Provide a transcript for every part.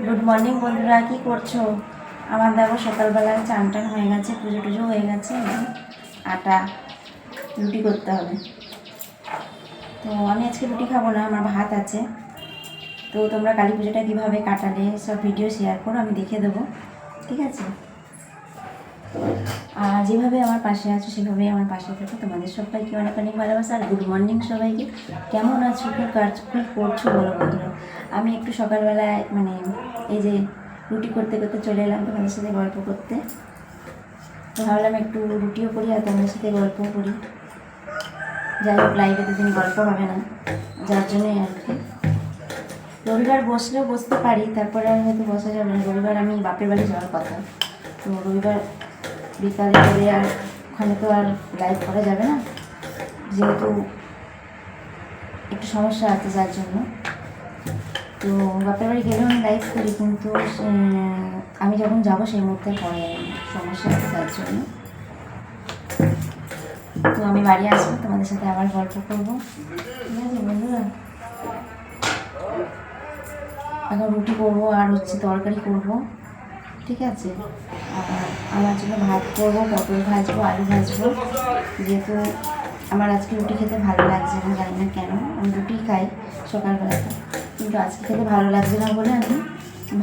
Good morning বন্ধুরা, কি করছ? আমার দেখো সকালবেলা চান টান হয়ে গেছে পুজো টুজো হয়ে গেছে, আটা রুটি করতে হবে। তো আমি আজকে রুটি খাব না, আমার ভাত আছে। তো তোমরা কালী পুজোটা কীভাবে কাটালে সব ভিডিও শেয়ার করো, আমি দেখে দেবো। ঠিক আছে? যেভাবে আমার পাশে আছো, সেভাবেই আমার পাশে থেকো। তোমাদের সবাইকে অনেক অনেক ভালোবাসা আর গুড মর্নিং সবাইকে। কেমন আছো? কি কাজ? কী করছ বলো বন্ধুরা? আমি একটু সকালবেলায় মানে এই যে রুটি করতে করতে চলে এলাম তোমাদের সাথে গল্প করতে। ভাবলাম একটু রুটিও করি আর তোমাদের সাথে গল্পও করি। যাই হোক লাইভে দুদিন গল্প হবে না, যার জন্যই আর কি। রবিবার বসলেও বসতে পারি, তারপরে আর হয়তো বসা যাবে না। রবিবার আমি বাপের বাড়ি যাওয়ার কথা। তো রবিবার বিকালে করে আর ওখানে তো আর লাইভ করা যাবে না। যেহেতু একটু সমস্যা আছে যার জন্য। তো বাপের বাড়ি গেলেও আমি লাইভ করি, কিন্তু আমি যখন যাব সেই মুহূর্তে পরে সমস্যা আছে যার জন্য। তো আমি বাড়ি আসব, তোমাদের সাথে আবার গল্প করব। ঠিক আছে, বন্ধুরা? এখন রুটি করব আর হচ্ছে তরকারি করব। ঠিক আছে? আমার জন্য ভাত করব, পটল ভাজবো, আলু ভাজবো। যেহেতু আমার আজকে রুটি খেতে ভালো লাগছে না, জানি না কেন। আমি রুটি খাই সকালবেলাতে। কিন্তু আজকে খেতে ভালো লাগছে না বলে আমি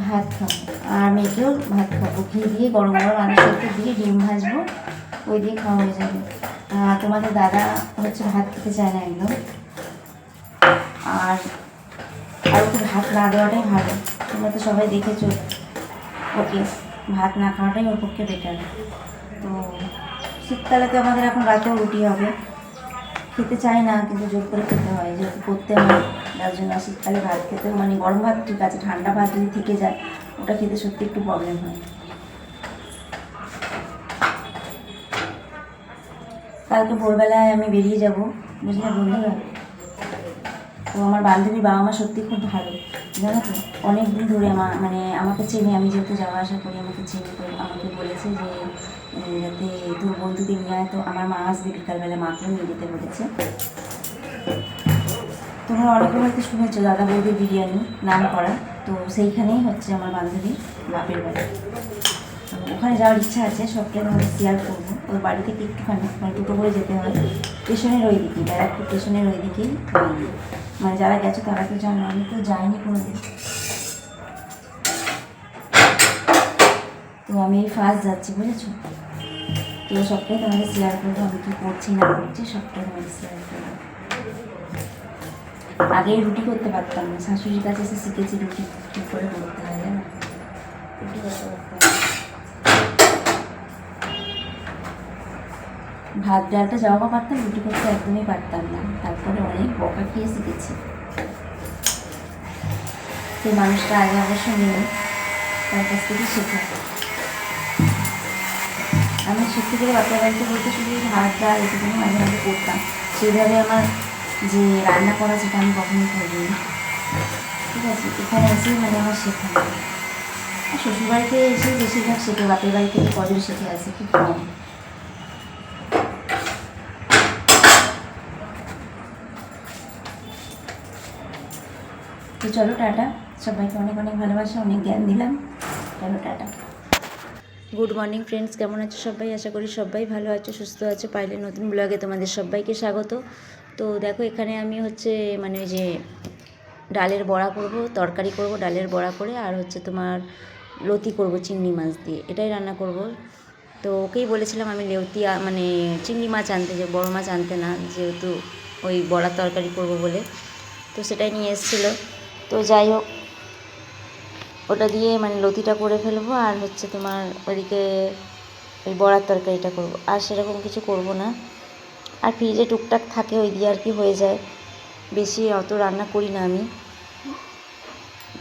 ভাত খাব। আর মেয়েকেও ভাত খাব। ঘি দিয়ে, গরম গরম আলু সেদ্ধ দিয়ে ডিম ভাজবো, ওই দিয়ে খাওয়া হয়ে যাবে। তোমাদের দাদা হচ্ছে ভাত খেতে চায় না একদম। আর আর ভাত না দেওয়াটাই ভালো। তোমরা তো সবাই দেখেছ। ওকে ভাত না খাওয়াটাই ওর পক্ষে বেটার তো শীতকালে তো আমাদের এখন রাতেও রুটি হবে। খেতে চাই না, কিন্তু জোর করে খেতে হয়, যেহেতু করতে হয়। যার জন্য শীতকালে ভাত খেতে মানে গরম ভাত ঠিক আছে, ঠান্ডা ভাত যদি থেকে যায়, ওটা খেতে সত্যি একটু প্রবলেম হয়। কালকে ভোরবেলায় আমি বেরিয়ে যাব, বুঝলে বন্ধুরা? তো আমার বান্ধবীর বাবা মা সত্যি খুব ভালো। জানো তো অনেক দিন ধরে আমার মানে আমাকে চেনে, আমি যেহেতু যাওয়া আসা করি, আমাকে চেনে তো আমাকে বলেছে যে যাতে তোর বন্ধুকে নিয়ে আয় তো, আমার মা আসবে বিকালবেলা মাকেও নিয়ে যেতে বলেছে। তোমরা অনেকে হয়তো শুনেছো, দাদা বৌদি বিরিয়ানি, নাম করা। তো সেইখানেই হচ্ছে আমার বান্ধবীর বাপের বাড়ি। ওখানে যাওয়ার ইচ্ছা আছে সবটাই তোমাদের শেয়ার করব? ওর বাড়ি থেকে একটুখানি মানে দুটো করে যেতে হয়। স্টেশনের ওই দিকে ব্যারাকপুর স্টেশনের ওই দিকেই মানে যারা গেছো তারা তো জানো? আমি তো যাইনি কোনো দিন তো আমি এই ফার্স্ট যাচ্ছি, বুঝেছ? তো সবটাই তোমাদের শেয়ার করব, আমি কী করছি, না করছি, সবটাই তোমাদের শেয়ার করব। আগে রুটি করতে পারতাম না, শাশুড়ির কাছে এসে শিখেছি রুটি, কী করে করতে হয় জানো? রুটি করতে পারতাম ভাত, ডালটা যাওয়া পারতাম, রুটি করতে একদমই পারতাম না। তারপরে অনেক বকা খেয়ে শিখেছি। সেই মানুষটা আগে অবশ্য নেই, তার কাছ থেকে শেখা। আমি সত্যি করে বাপের বাড়িতে বলতে শুধু ভাত, ডাল এটুকুনি মাঝে মাঝে করতাম। সেইভাবে আমার যে রান্না করা সেটা আমি কখনোই করিনি। ঠিক আছে, এখানে এসেই মানে আমার শেখা। শ্বশুরবাড়িতে এসে বেশিরভাগ শেখে, বাপের বাড়ি থেকে কজন শিখে আসে খুব কম? তো চলো টাটা। সবাইকে অনেক অনেক ভালোবাসা, অনেক জ্ঞান দিলাম। চলো টাটা। গুড মর্নিং ফ্রেন্ডস কেমন আছো সবাই? আশা করি সবাই ভালো আছো, সুস্থ আছো। পাইলে নতুন ব্লগে তোমাদের সবাইকে স্বাগত। তো দেখো, এখানে আমি হচ্ছে মানে ওই যে ডালের বড়া করব, তরকারি করব, ডালের বড়া করে, আর হচ্ছে তোমার লতি করব, চিংড়ি মাছ দিয়ে। এটাই রান্না করব। তো ওকেই বলেছিলাম আমি লেউতি মানে চিংড়ি মাছ আনতে যে, বড় মাছ আনতে না, যেহেতু ওই বড়া তরকারি করব বলে। তো সেটাই নিয়ে এসেছিল। তো যাই হোক, ওটা দিয়ে মানে লতিটা করে ফেলব আর হচ্ছে তোমার ওইদিকে ওই বড়ার তরকারিটা করব। আর সেরকম কিছু করব না। আর ফ্রিজে টুকটাক থাকে ওই দিয়ে আর কি হয়ে যায়। বেশি অত রান্না করি না আমি।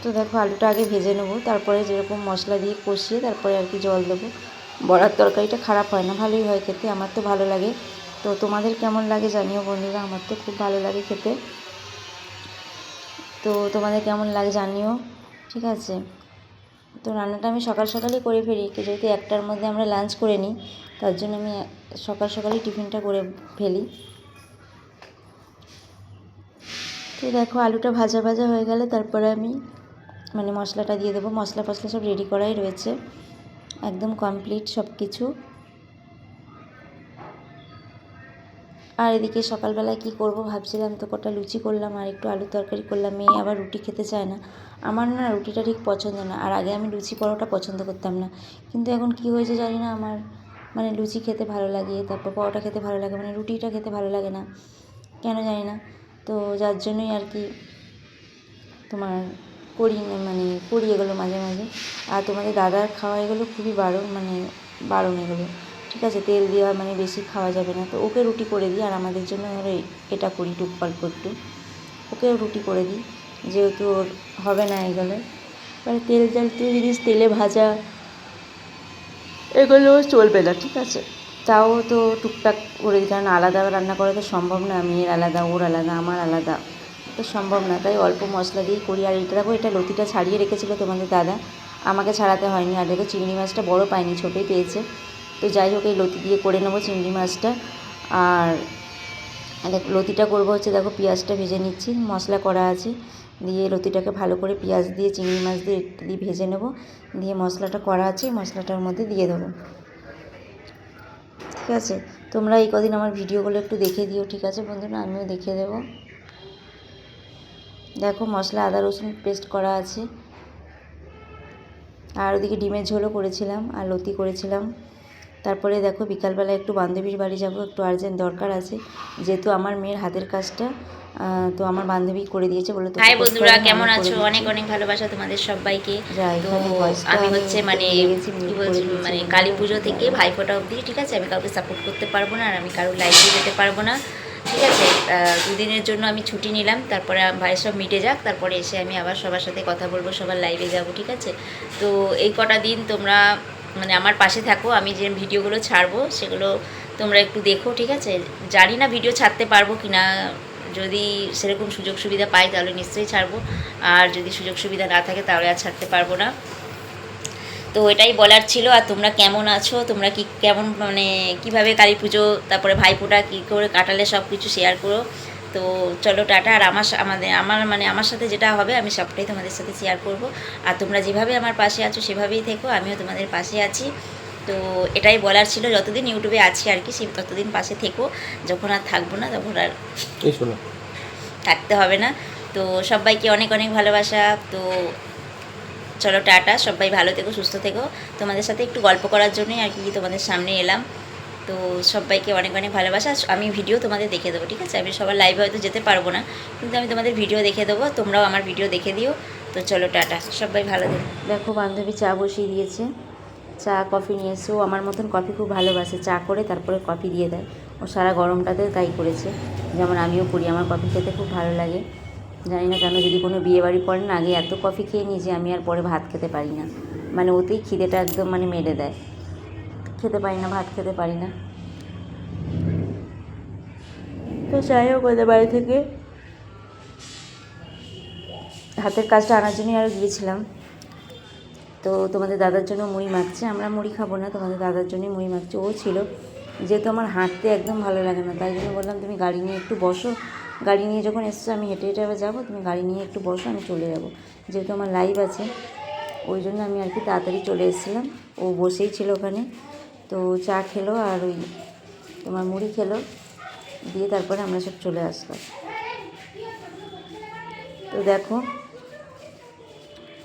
তো দেখো আলুটা আগে ভেজে নেব, তারপরে যেরকম মশলা দিয়ে কষিয়ে তারপরে আর কি জল দেবো। বড়ার তরকারিটা খারাপ হয় না, ভালোই হয় খেতে, আমার তো ভালো লাগে। তো তোমাদের কেমন লাগে জানিও বন্ধুরা, আমার তো খুব ভালো লাগে খেতে। তো তোমাদের কেমন লাগে জানিও, ঠিক আছে? তো রান্নাটা আমি সকাল সকালই করে ফেলি যেহেতু একটার মধ্যে আমরা লাঞ্চ করে নিই, তার জন্য আমি সকাল সকালই টিফিনটা করে ফেলি। তো দেখো, আলুটা ভাজা ভাজা হয়ে গেলে তারপরে আমি মানে মশলাটা দিয়ে দেবো। মশলা ফসলা সব রেডি করাই রয়েছে, একদম কমপ্লিট সব কিছু আর এদিকে সকালবেলায় কি করব ভাবছিলাম তো কটা লুচি করলাম আর একটু আলু তরকারি করলাম। মেয়ে আবার রুটি খেতে চায় না। আমার না রুটিটা ঠিক পছন্দ না। আর আগে আমি লুচি পরোটা পছন্দ করতাম না। কিন্তু এখন কি হয়েছে জানি না আমার মানে লুচি খেতে ভালো লাগে, তারপর পরোটা খেতে ভালো লাগে মানে রুটিটা খেতে ভালো লাগে না। কেন জানি না। তো যার জন্যই আর কি তোমার করি মানে করি এগুলো মাঝে মাঝে। আর তোমাদের দাদার খাওয়া এগুলো খুবই বারণ মানে বারণ এগুলো ঠিক আছে, তেল দেওয়া মানে বেশি খাওয়া যাবে না। তো ওকে রুটি করে দিই, আর আমাদের জন্য এটা করি টুক অল্প একটু ওকেও রুটি করে দিই, যেহেতু ওর হবে না এগুলো মানে তেল জাতীয় জিনিস তেলে ভাজা, এগুলো চলবে না, ঠিক আছে। তাও তো টুকটাক করে দিই, কারণ আলাদা রান্না করা তো সম্ভব না, মেয়ের আলাদা, ওর আলাদা, আমার আলাদা। তো সম্ভব না, তাই অল্প মশলা দিয়েই করি। আর এটা দেখো, এটা লতিটা ছাড়িয়ে রেখেছিলো তোমাদের দাদা। আমাকে ছাড়াতে হয়নি। আর দেখো, চিংড়ি মাছটা বড় পাইনি ছোটোই পেয়েছে। তো যাই হোক, এই লতি দিয়ে করে নেব চিংড়ি মাছটা। আর লতিটা করব হচ্ছে, দেখো পেঁয়াজটা ভেজে নিচ্ছি, মশলা করা আছে। দিয়ে লতিটাকে ভালো করে পেঁয়াজ দিয়ে, চিংড়ি মাছ দিয়ে একটু দিয়ে ভেজে নেব। দিয়ে মশলাটা করা আছে, মশলাটার মধ্যে দিয়ে দেবো। ঠিক আছে? তোমরা এই কদিন আমার ভিডিওগুলো একটু দেখে দিও, ঠিক আছে বন্ধুরা? আমিও দেখে দেবো। দেখো মশলা, আদা, রসুন পেস্ট করা আছে। আর ওদিকে ডিমের ঝোলও করেছিলাম, আর লতি করেছিলাম। তারপরে দেখো বিকালবেলা একটু বান্ধবীর বাড়ি যাব একটু আর্জেন্ট দরকার আছে। যেহেতু আমার মেয়ের হাতের কাজটা তো আমার বান্ধবী করে দিয়েছে বলে হাই বন্ধুরা কেমন আছো? অনেক অনেক ভালোবাসা তোমাদের সবাইকে। তো আমি হচ্ছে মানে কি বলছি মানে কালী পুজো থেকে ভাইফোঁটা অবধি ঠিক আছে? আমি কাউকে সাপোর্ট করতে পারব না আর আমি কারোর লাইফে যেতে পারব না ঠিক আছে? দুদিনের জন্য আমি ছুটি নিলাম তারপরে ভাইয়ের সব মিটে যাক তারপরে এসে আমি আবার সবার সাথে কথা বলব সবার লাইভে যাব ঠিক আছে? তো এই কটা দিন তোমরা মানে আমার পাশে থাকো, আমি যে ভিডিওগুলো ছাড়বো সেগুলো তোমরা একটু দেখো, ঠিক আছে? জানি না ভিডিও ছাড়তে পারব কি না যদি সেরকম সুযোগ সুবিধা পাই তাহলে নিশ্চয়ই ছাড়বো, আর যদি সুযোগ সুবিধা না থাকে তাহলে আর ছাড়তে পারব না। তো এটাই বলার ছিল, আর তোমরা কেমন আছো? তোমরা কি কেমন মানে কীভাবে কালী পুজো, তারপরে ভাইফোঁটা, কী করে কাটালে সব কিছু শেয়ার করো? তো চলো টাটা। আর আমার সা- আমাদের আমার মানে আমার সাথে যেটা হবে আমি সবটাই তোমাদের সাথে শেয়ার করব। আর তোমরা যেভাবে আমার পাশে আছো সেভাবেই থেকো আমিও তোমাদের পাশে আছি। তো এটাই বলার ছিল যতদিন ইউটিউবে আছি আর কি সে ততদিন পাশে থেকো। যখন আর থাকব না তখন আর থাকতে হবে না। তো সবাইকে অনেক অনেক ভালোবাসা। তো চলো টাটা সবাই ভালো থেকো সুস্থ থেকো। তোমাদের সাথে একটু গল্প করার জন্যই আর কি তোমাদের সামনে এলাম। তো সবাইকে অনেক অনেক ভালোবাসা। আমি ভিডিও তোমাদের দেখে দেবো, ঠিক আছে? আমি সবার লাইভে হয়তো যেতে পারব না, কিন্তু আমি তোমাদের ভিডিও দেখে দেবো, তোমরাও আমার ভিডিও দেখে দিও। তো চলো, টাটা। সবাই ভালো থেকো। দেখো, বান্ধবী চা বসিয়ে দিয়েছে। চা, কফি নিয়ে ও আমার মতন কফি খুব ভালোবাসে। চা করে তারপরে কফি দিয়ে দেয়। ও সারা গরমটাতে তাই করেছে। যেমন আমিও করি, আমার কফি খেতে খুব ভালো লাগে। জানি না কেন, যদি কোনো বিয়ে বাড়ি পড়ে না আগে এত কফি খেয়ে নিই যে আমি আর পরে ভাত খেতে পারি না। মানে ওতেই খিদেটা একদম মানে মেরে দেয়। খেতে পারি না, ভাত খেতে পারি না। তো যাই হোক, ওদের বাড়ি থেকে হাতের কাজটা আনার জন্যই আরও গিয়েছিলাম। তো তোমাদের দাদার জন্য মুড়ি মাখছে, আমরা মুড়ি খাব না, তোমাদের দাদার জন্যই মুড়ি মাখছে। ও ছিল, যেহেতু আমার হাঁটতে একদম ভালো লাগে না, তাই জন্য বললাম তুমি গাড়ি নিয়ে একটু বসো। গাড়ি নিয়ে যখন এসছো, আমি হেঁটে হেঁটে আবার যাব, তুমি গাড়ি নিয়ে একটু বসো, আমি চলে যাব। যেহেতু আমার লাইভ আছে, ওই জন্য আমি আর কি তাড়াতাড়ি চলে এসেছিলাম। ও বসেই ছিল ওখানে। তো চা খেলো আর ওই তোমার মুড়ি খেলো। দিয়ে তারপরে আমরা সব চলে আসলাম। তো দেখো,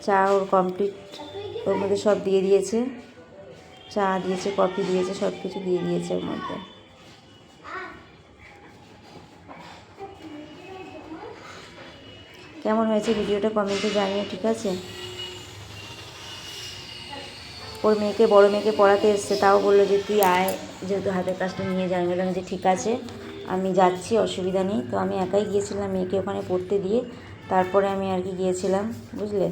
চা ওর কমপ্লিট ওর মধ্যে সব দিয়ে দিয়েছে। চা দিয়েছে, কফি দিয়েছে সব কিছু দিয়ে দিয়েছে ওর মধ্যে। কেমন হয়েছে ভিডিওটা কমেন্টে জানিও, ঠিক আছে? ওর মেয়েকে, বড় মেয়েকে পড়াতে এসছে, তাও বলল যে তুই আয়, যেহেতু হাতের কাজটা নিয়ে যাই বললাম যে ঠিক আছে, আমি যাচ্ছি, অসুবিধা নেই। তো আমি একাই গিয়েছিলাম মেয়েকে ওখানে পড়তে দিয়ে। তারপরে আমি আর কি গিয়েছিলাম, বুঝলে?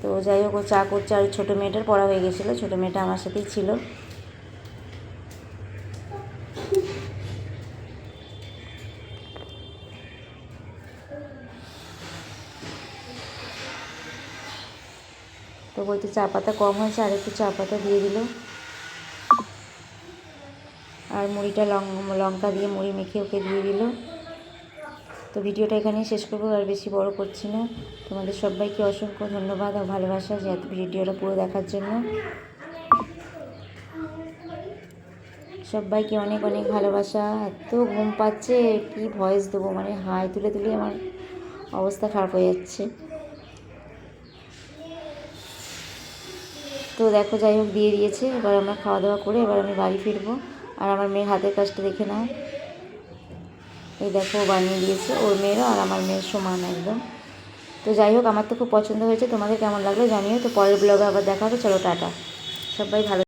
তো যাই হোক, ও চা করছে, আর ছোটো মেয়েটার পড়া হয়ে গেছিল। ছোটো মেয়েটা আমার সাথেই ছিল। তো বলতে চা পাতা কম হয়েছে, আর একটু চা পাতা দিয়ে দিল। আর মুড়িটা লং, লঙ্কা দিয়ে মুড়ি মেখে ওকে দিয়ে দিল। তো ভিডিওটা এখানেই শেষ করব, আর বেশি বড় করছি না। তোমাদের সবাইকে অসংখ্য ধন্যবাদ ও ভালোবাসা যে এত ভিডিওটা পুরো দেখার জন্য। সবাইকে অনেক অনেক ভালোবাসা। এত ঘুম পাচ্ছে, কি ভয়েস দেবো? মানে হাই তুলে তুলে আমার অবস্থা খারাপ হয়ে যাচ্ছে। তো দেখো, যাই হোক দিয়ে দিয়েছে। এবার আমরা খাওয়া দাওয়া করে এবার আমি বাড়ি ফিরবো। আর আমার মেয়ের হাতের কাজটা দেখে নাও। এই দেখো বানিয়ে দিয়েছে। ওর মেয়েরও আর আমার মেয়ের সমান একদম। তো যাই হোক, আমার তো খুব পছন্দ হয়েছে। তোমাদের কেমন লাগল জানিও। তো পরের ব্লগে আবার দেখা হবে। চলো, টাটা। সবাই ভালো